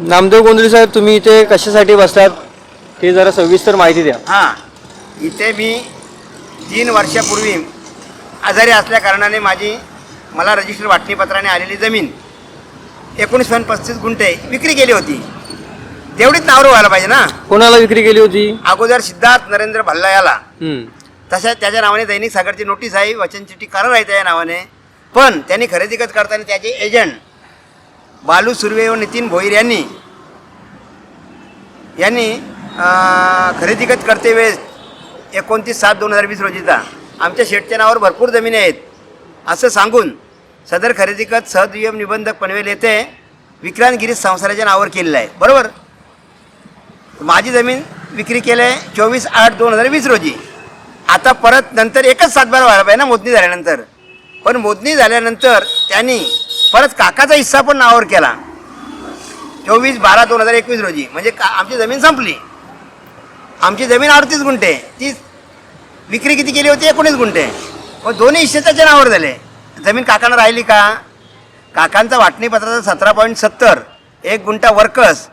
नामदेव गोंधळी साहेब तुम्ही इथे कशासाठी बसतात ते जरा सविस्तर माहिती द्या. हां इथे मी तीन वर्षापूर्वी आजारी असल्या कारणाने माझी मला रजिस्टर वाटणीपत्राने आलेली जमीन एकोणीस पॉईंट पस्तीस गुंठे विक्री केली होती. तेवढीच नावं व्हायला पाहिजे ना? कोणाला विक्री केली होती? अगोदर सिद्धार्थ नरेंद्र भल्ला याला हम्म. तशा त्याच्या नावाने दैनिक सागरची नोटीस आहे वचनचिठ्ठी करार आहे त्याच्या नावाने. पण त्यांनी खरेदी खत करताना त्याचे एजंट बालू सुर्वे व नितीन भोईर यांनी यांनी खरेदीगत खरेदी करते वेळेस एकोणतीस सात दोन हजार वीस रोजीचा आमच्या शेटच्या नावावर भरपूर जमिनी आहेत. असं सांगून सदर खरेदी खत सहदुय्यम निबंधक पनवेल येथे विक्रांत गिरीश संसाराच्या नावावर केलेलं आहे. बरोबर? माझी जमीन विक्री केली आहे चोवीस आठ दोन हजार वीस रोजी. आता परत नंतर एकच सातबारा व्हायला पाहिजे ना मोजणी झाल्यानंतर. पण मोजणी झाल्यानंतर त्यांनी परत काकाचा हिस्सा पण नावावर केला. चोवीस बारा दोन हजार एकवीस रोजी. म्हणजे का आमची जमीन संपली. आमची जमीन अडतीस गुंठे. ती विक्री किती केली होती? एकोणीस गुंठे. मग दोन्ही हिस्से त्याच्या नावावर झाले. जमीन काकांना राहिली का? काकांचा वाटणीपत्राचा सतरा पॉईंट सत्तर एक guntha workers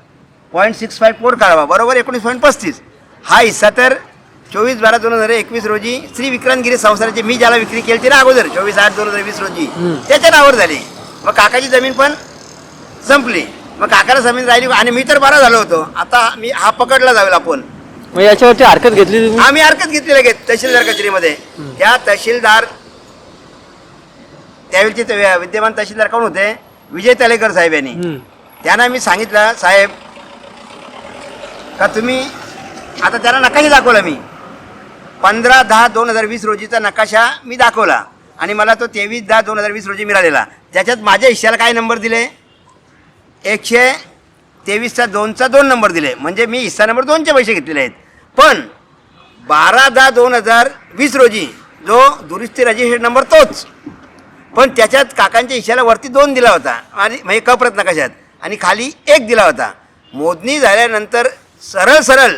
point six five four काढावा. बरोबर एकोणीस पॉईंट पस्तीस. हा हिस्सा तर चोवीस बारा दोन हजार एकवीस रोजी श्री विक्रांतगिरी संस्थानाची मी ज्याला विक्री केली होती ना अगोदर चोवीस आठ दोन हजार वीस रोजी. त्याच्या नावावर झाली. मग काकाची जमीन पण संपली. मग काकाला जमीन राहिली आणि मी तर बरा झालो होतो. आता मी हा पकडला जावेल आपण. मग याच्यावरती हरकत घेतली तुम्ही? आम्ही हरकत घेतली लगेच तहसीलदार कचेरीमध्ये. त्या तहसीलदार त्यावेळचे ते विद्यमान तहसीलदार कोण होते? विजय तलेकर साहेब यांनी. त्यांना मी सांगितलं साहेब का तुम्ही आता त्यांना नकाशा दाखवला मी. पंधरा दहा दोन हजार वीस रोजीचा नकाशा मी दाखवला. आणि मला तो तेवीस दहा दोन हजार वीस रोजी मिळालेला. त्याच्यात माझ्या हिश्श्याला काय नंबर दिले? एकशे तेवीसचा दोनचा दोन नंबर दिले. म्हणजे मी हिस्सा नंबर दोनचे पैसे घेतलेले आहेत. पण बारा दहा दोन हजार वीस रोजी जो दुरुस्ती रजिस्ट्रेशन नंबर तोच. पण त्याच्यात काकांच्या हिश्श्याला वरती दोन दिला होता. आणि म्हणजे कप्रत नकाशात आणि खाली एक दिला होता. मोजणी झाल्यानंतर सरळ सरळ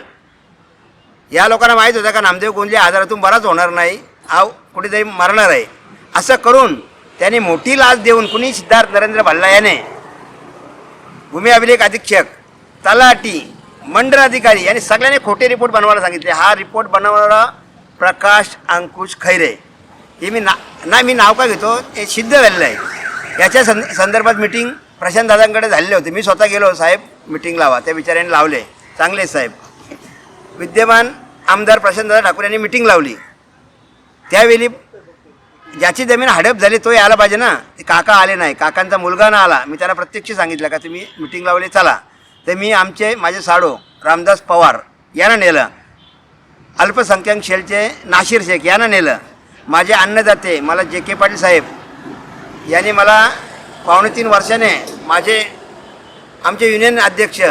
या लोकांना माहीत होतं का नामदेव गोंदले आजारातून बराच होणार नाही. हा कुठेतरी मरणार आहे. असं करून त्याने मोठी लाच देऊन कुणी सिद्धार्थ नरेंद्र भल्ला याने भूमी अभिलेख अधीक्षक तलाटी मंडळ अधिकारी यांनी सगळ्यांनी खोटे रिपोर्ट बनवायला सांगितले. हा रिपोर्ट बनवणारा प्रकाश अंकुश खैरे. हे मी ना नाही मी नाव का घेतो? ते सिद्ध झालेलं आहे. याच्या सं संदर्भात मिटिंग प्रशांत दादांकडे झालेले होते. मी स्वतः गेलो साहेब मिटिंग लावा. त्या विचाराने लावले. चांगले साहेब. विद्यमान आमदार प्रशांतदादा ठाकूर यांनी मिटिंग लावली. त्यावेळी ज्याची जमीन हडप झाली तो यायला पाहिजे ना. ते काका आले नाही. काकांचा मुलगा ना आला. मी त्याला प्रत्यक्ष सांगितलं का तुम्ही मिटिंग लावली चला. तर मी आमचे माझे साडो रामदास पवार यांना नेलं. अल्पसंख्याक शेलचे नाशिर शेख यांना नेलं. माझे अन्नदाते मला जे के पाटील साहेब यांनी मला पावणे तीन वर्षाने माझे आमचे युनियन अध्यक्ष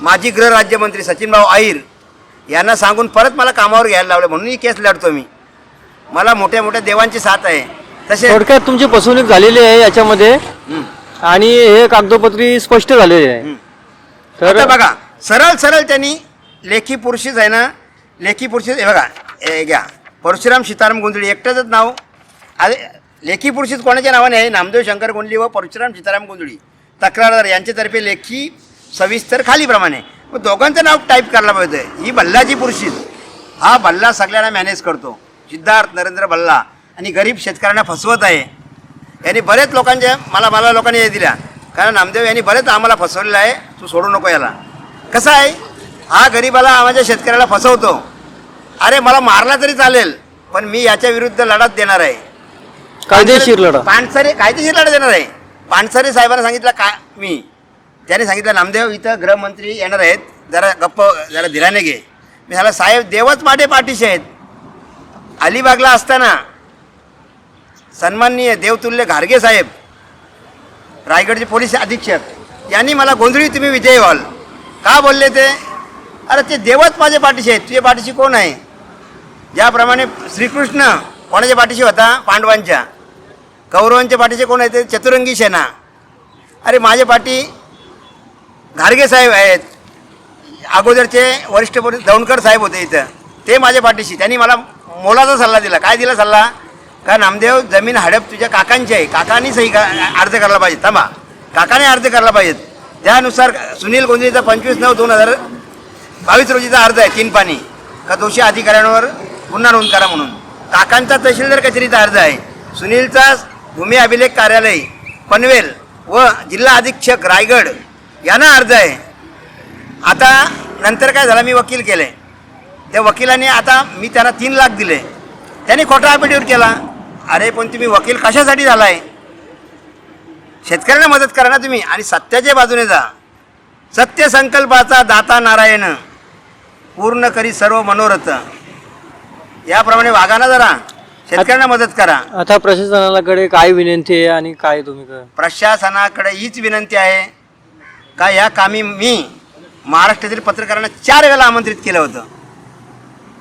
माजी गृहराज्यमंत्री सचिनभाऊ आईर यांना सांगून परत मला कामावर घ्यायला लावलं. म्हणून ही केस लढतो मी. मला मोठ्या मोठ्या देवांची साथ आहे. तसे थोडक्यात तुमची फसवणूक झालेली आहे याच्यामध्ये. आणि हे कागदोपत्री स्पष्ट झालेले आहे. तर आता बघा सरळ सरळ त्यांनी लेखी पुरुषीच आहे ना लेखी पुरुषीच हे बघा हे घ्या. परशुराम सीताराम गोंधळी एकट्याचंच नाव. अरे लेखी पुरुषीच कोणाच्या नावाने आहे? नामदेव शंकर गोंधळी व परशुराम सीताराम गोंधळी. तक्रारदार यांच्यातर्फे लेखी सविस्तर खालीप्रमाणे मग दोघांचं नाव टाईप करायला पाहिजे. ही भल्लाची पुरुषीच हा भल्ला सगळ्यांना मॅनेज करतो. सिद्धार्थ नरेंद्र भल्ला आणि गरीब शेतकऱ्यांना फसवत आहे. यांनी बरेच लोकांच्या मला मला लोकांनी हे दिल्या. कारण नामदेव यांनी बरेच आम्हाला फसवलेलं आहे. तू सोडू नको याला. कसं आहे? हा गरीबाला माझ्या शेतकऱ्याला फसवतो. अरे मला मारला तरी चालेल पण मी याच्या विरुद्ध लढत देणार आहे. कायदेशीर लढा पानसरे कायदेशीर लढा देणार आहे. पानसरे साहेबांना सांगितलं का मी. त्याने सांगितलं नामदेव इथं गृहमंत्री येणार आहेत. जरा गप्प जरा धीराने घे. मी झाला साहेब देवच माटे पाठीशी आहेत. अलिबागला असताना सन्माननीय देवतुल्य घारगे साहेब रायगडचे पोलीस अधीक्षक यांनी मला गोंधळी तुम्ही विजय व्हाल. का बोलले ते? अरे ते देवच माझ्या पाठीशी आहेत तुझ्या पाठीशी कोण आहे? ज्याप्रमाणे श्रीकृष्ण कोणाच्या पाठीशी होता? पांडवांच्या. कौरवांच्या पाठीचे कोण आहे ते? चतुरंगी सेना. अरे माझ्या पाठी घारगे साहेब आहेत. अगोदरचे वरिष्ठ दौंडकर साहेब होते इथं. ते माझ्या पाठीशी. त्यांनी मला मोलाचा सल्ला दिला. काय दिला सल्ला? का नामदेव जमीन हडप तुझ्या काकांची आहे. काकांनी सही का अर्ज करायला पाहिजे. थांबा. काकाने अर्ज करायला पाहिजेत. त्यानुसार सुनील गोंधळीचा पंचवीस नऊ दोन हजार बावीस रोजीचा अर्ज आहे. तीन पाणी. का दोषी अधिकाऱ्यांवर गुन्हा नोंद करा म्हणून. काकांचा तहसीलदार कचेरीचा अर्ज आहे. सुनीलचा भूमी अभिलेख कार्यालय पनवेल व जिल्हा अधीक्षक रायगड यांना अर्ज आहे. आता नंतर काय झालं? मी वकील केले त्या वकिलाने आता मी त्यांना तीन लाख दिले. त्यांनी खोटा ॲफिडेविट केला. अरे पण तुम्ही वकील कशासाठी झालाय? शेतकऱ्यांना मदत करा ना तुम्ही आणि सत्याच्या बाजूने जा. सत्य संकल्पाचा दाता नारायण. पूर्ण करी सर्व मनोरथ. याप्रमाणे वागा ना जरा. शेतकऱ्यांना मदत करा. आता प्रशासनाकडे काय विनंती आहे आणि काय तुम्ही क- प्रशासनाकडे हीच विनंती आहे का या कामी मी महाराष्ट्रातील पत्रकारांना चार वेळेला आमंत्रित केलं होतं.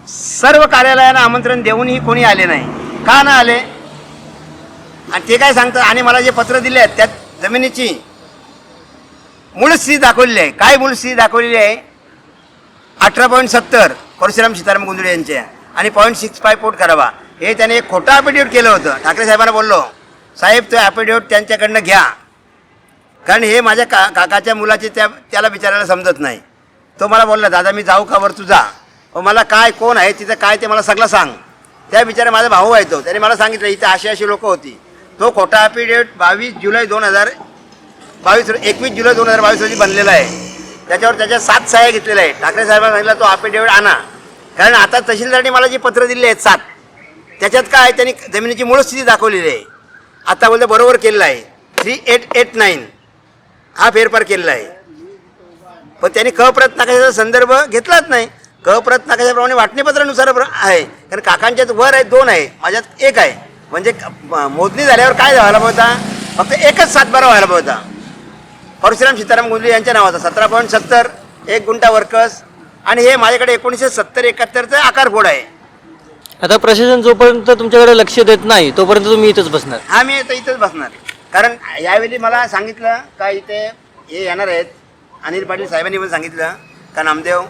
सर्व कार्यालयांना आमंत्रण देऊनही कोणी आले नाही. का ना आले? आणि ते काय सांगतात? आणि मला जे पत्र दिले आहेत त्यात जमिनीची मूळ स्थिती दाखवलेली आहे. काय मूळ स्थिती दाखवलेली आहे? अठरा पॉईंट सत्तर परशुराम सीताराम गुंजुळे यांच्या आणि पॉईंट सिक्स फाय पोट करावा. हे त्याने एक खोटं ॲपिडेव्हिट केलं होतं. ठाकरे साहेबांना बोललो साहेब तो ॲपिडेव्हिट त्यांच्याकडनं घ्या. कारण हे माझ्या का काकाच्या मुलाचे त्या त्याला विचारायला समजत नाही. तो मला बोलला दादा मी जाऊ का? वर तू जा. मला काय कोण आहे तिथं काय ते मला सगळं सांग. त्या बिचारा माझा भाऊ आहे तो. त्याने मला सांगितलं इथे अशी अशी लोकं होती. तो खोटा अपिडेट बावीस जुलै दोन हजार बावीस एकवीस जुलै दोन हजार बावीस रोजी बनलेला आहे. त्याच्यावर त्याच्या सात सह्या घेतलेल्या आहे ठाकरे साहेबांना सांगितलं तो अफिडेविट आणा. कारण आता तहसीलदारांनी मला जी पत्र दिली आहेत सात त्याच्यात काय आहे, त्यांनी जमिनीची मूळ स्थिती दाखवलेली आहे. आता बोलतो बरोबर केलेलं आहे. थ्री एट एट नाईन हा फेरफार केलेला आहे. पण त्यांनी कप्रत प्रत नकाशाचा संदर्भ घेतलाच नाही. क नकाशाप्रमाणे वाटणीपत्रानुसार आहे. कारण काकांच्यात वर आहे दोन आहे. माझ्यात एक आहे. म्हणजे मोजणी झाल्यावर काय व्हायला पाहिजे होता फक्त एकच सातबारा व्हायला पाहिजे होता. परशुराम सीताराम गुंजले यांच्या नावाचा सतरा पॉईंट सत्तर एक गुंटा वर्कर्स आणि हे माझ्याकडे एकोणीसशे सत्तर एकाहत्तरचं आकार फोड आहे. आता प्रशासन जोपर्यंत तुमच्याकडे लक्ष देत नाही तोपर्यंत तुम्ही इथंच बसणार. हा मी आता इथंच बसणार. कारण यावेळी मला सांगितलं का इथे हे येणार आहेत. अनिल पाटील साहेबांनी पण सांगितलं का नामदेव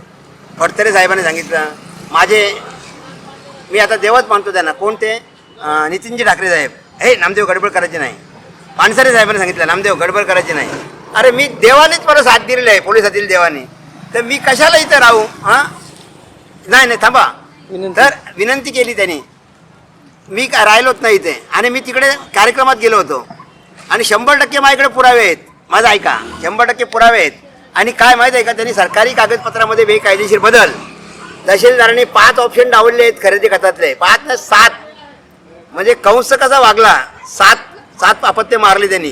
फडतरे साहेबांनी सांगितलं. माझे मी आता देवच मानतो त्यांना. कोण ते नितीनजी ठाकरे साहेब. हे नामदेव गडबड करायचे नाही. पानसरे साहेबांनी सांगितलं नामदेव गडबड करायची नाही. अरे मी देवानेच मला साथ दिलेली आहे पोलिसातील देवाने. तर मी कशाला इथं राहू? हां? नाही नाही थांबा. तर विनंती केली त्यांनी. मी का- राहिलोच नाही इथे. आणि मी तिकडे कार्यक्रमात गेलो होतो. आणि शंभर टक्के माझ्याकडे पुरावे आहेत. माझं ऐका. शंभर टक्के पुरावे आहेत. आणि काय माहीत आहे का त्यांनी सरकारी कागदपत्रामध्ये बेकायदेशीर बदल. तहसीलदारांनी पाच ऑप्शन डावलले आहेत खरेदी खतातले. पाच ना सात. म्हणजे कंस कसा वागला? सात सात अपत्य मारले त्यांनी.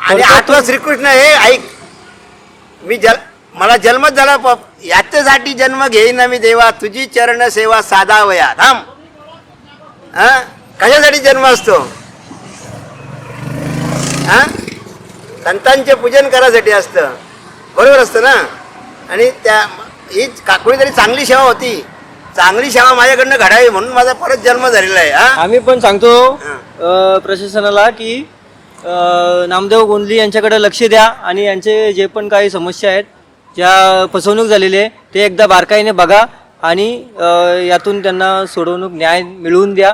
आणि आठवा श्रीकृष्ण हे ऐक. मी जल मला जन्मच झाला याच्यासाठी जन्म घेईन ना मी देवा. तुझी चरण सेवा साधा वया थांब. हा? कशासाठी जन्म असतो? हा? संतांचे पूजन करायसाठी असतं. बरोबर असतं ना? आणि त्या ही का- कुणीतरी चांगली सेवा होती. चांगली सेवा माझ्याकडनं घडावी म्हणून माझा परत जन्म झालेला आहे हा? आम्ही पण सांगतो. अ, प्रशासनाला की अ, नामदेव गोंदली यांच्याकडे लक्ष द्या आणि यांचे जे पण काही समस्या आहेत ज्या फसवणूक झालेली आहे ते एकदा बारकाईने बघा आणि अ, यातून त्यांना सोडवणूक न्याय मिळवून द्या.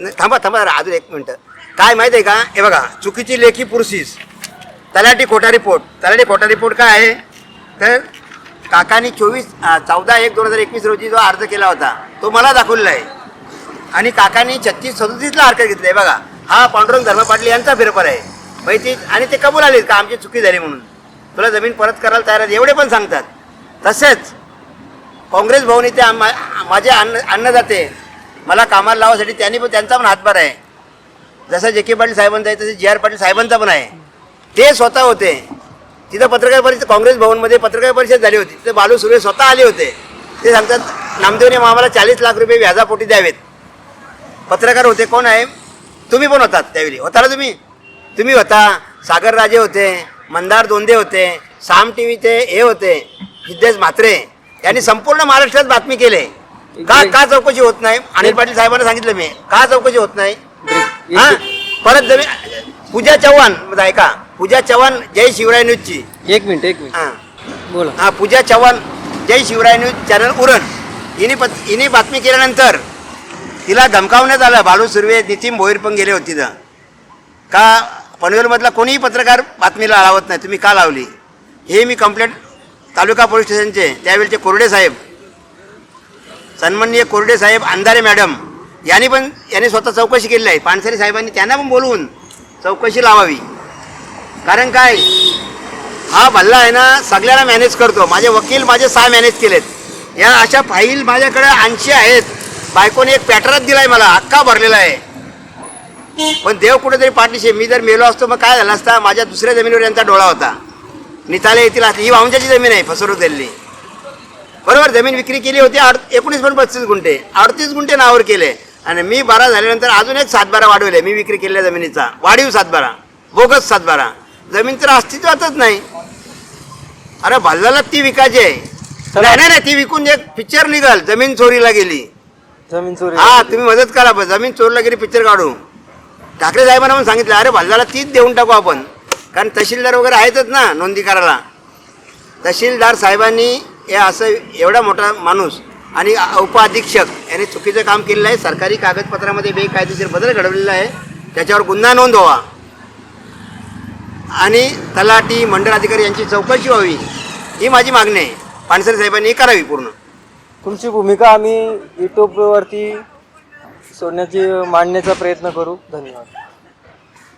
नाही, थांबा थांबा जरा अजून एक मिनटं. काय माहिती आहे का? हे बघा चुकीची लेखी पुरसीस. तलाठी खोटा रिपोर्ट. तलाठी खोटा रिपोर्ट काय आहे? तर काकानी चोवीस चौदा एक दोन हजार एकवीस रोजी जो अर्ज केला होता तो मला दाखवलेला आहे. आणि काकानी छत्तीस सदोतीसला अर्ज घेतला आहे. बघा हा पांडुरंग धर्म पाटील यांचा फेरफार आहे. माहिती आणि ते कबूल आले का? आमची चुकी झाली म्हणून. तुला जमीन परत करायला तयार आहेत एवढे पण सांगतात. तसेच काँग्रेस भवन इथे आम्हा- माझे अन्न अन्नदाते मला कामाला लावासाठी त्यांनी पण त्यांचा पण हातभार आहे. जसं जे के पाटील साहेबांचा आहे तसे जी आर पाटील साहेबांचा पण आहे. ते स्वतः होते. तिथं पत्रकार परिषद काँग्रेस भवनमध्ये पत्रकार परिषद झाली होती. तिथे बालू सुरे स्वतः आले होते. ते सांगतात नामदेवने आम्हाला चाळीस लाख रुपये व्याजापोटी द्यावेत. पत्रकार होते कोण आहे? तुम्ही पण होतात त्यावेळी. होता ना तुम्ही? तुम्ही होता. सागर राजे होते. मंदार दोंदे होते. साम टी व्हीचे हे होते. सिद्धेश म्हात्रे. यांनी संपूर्ण महाराष्ट्रात बातमी केले. का का चौकशी होत नाही? अनिल पाटील साहेबांना सांगितलं मी. का चौकशी होत नाही? हा? परत जमीन पूजा चव्हाण म्हणजे ऐका. पूजा चव्हाण जय शिवराय न्यूजची एक मिनिट एक मिनिट. हा. बोला. हा पूजा चव्हाण जय शिवराय न्यूज चॅनल उरण. हिने पत हिने बातमी केल्यानंतर तिला धमकावण्यात आलं. बालू सुर्वे नितीन भोईर पण गेले होते तिथं. का पनवेलमधला कोणीही पत्रकार बातमीला लावत नाही. तुम्ही का लावली? हे मी कंप्लेंट तालुका पोलीस स्टेशनचे त्यावेळचे कोरडे साहेब. सन्माननीय कोरडे साहेब अंधारे मॅडम. यांनी पण यांनी स्वतः चौकशी केलेली आहे. पानसरे साहेबांनी त्यांना पण बोलवून चौकशी लावावी. कारण काय? हा भल्ला आहे ना सगळ्यांना मॅनेज करतो. माझे वकील माझे सहा मॅनेज केलेत. या अशा फाईल माझ्याकडे ऐंशी आहेत. बायकोने एक पॅटरच दिलाय मला हक्का भरलेला आहे. पण देव कुठेतरी पाठीशी मी जर मेलो असतो मग काय झालं असता? माझ्या दुसऱ्या जमिनीवर यांचा डोळा होता. निताले येथील असली ही वाहुंच्याची जमीन आहे फसवणूक दिलेली बरोबर जमीन विक्री केली होती आड एकोणीस पण पस्तीस गुंठे. अडतीस गुंठे नावावर केले. आणि मी बारा झाल्यानंतर अजून एक सातबारा वाढवले. मी विक्री केलेल्या जमिनीचा. वाढीव सातबारा. बोगस सातबारा. जमीन तर अस्तित्वातच नाही. अरे भल्लाला ती विकायची आहे. नाही नाही ती विकून एक पिक्चर निघाल. जमीन चोरीला गेली. जमीन चोरी. हा तुम्ही मदत करा पण जमीन चोरला गेली पिक्चर काढू. ठाकरे साहेबांना पण सांगितलं अरे भल्लाला तीच देऊन टाकू आपण. कारण तहसीलदार वगैरे आहेतच ना नोंदी करायला तहसीलदार साहेबांनी हे असं एवढा मोठा माणूस आणि उपअधीक्षक यांनी चुकीचं काम केलेलं आहे. सरकारी कागदपत्रामध्ये बेकायदेशीर बदल घडवलेला आहे. त्याच्यावर गुन्हा नोंद व्हावा आणि तलाठी मंडळ अधिकारी यांची चौकशी व्हावी ही माझी मागणी आहे. पानसरे साहेबांनी ही करावी पूर्ण. तुमची भूमिका आम्ही यूट्यूबवरती सोडण्याची मांडण्याचा प्रयत्न करू. धन्यवाद.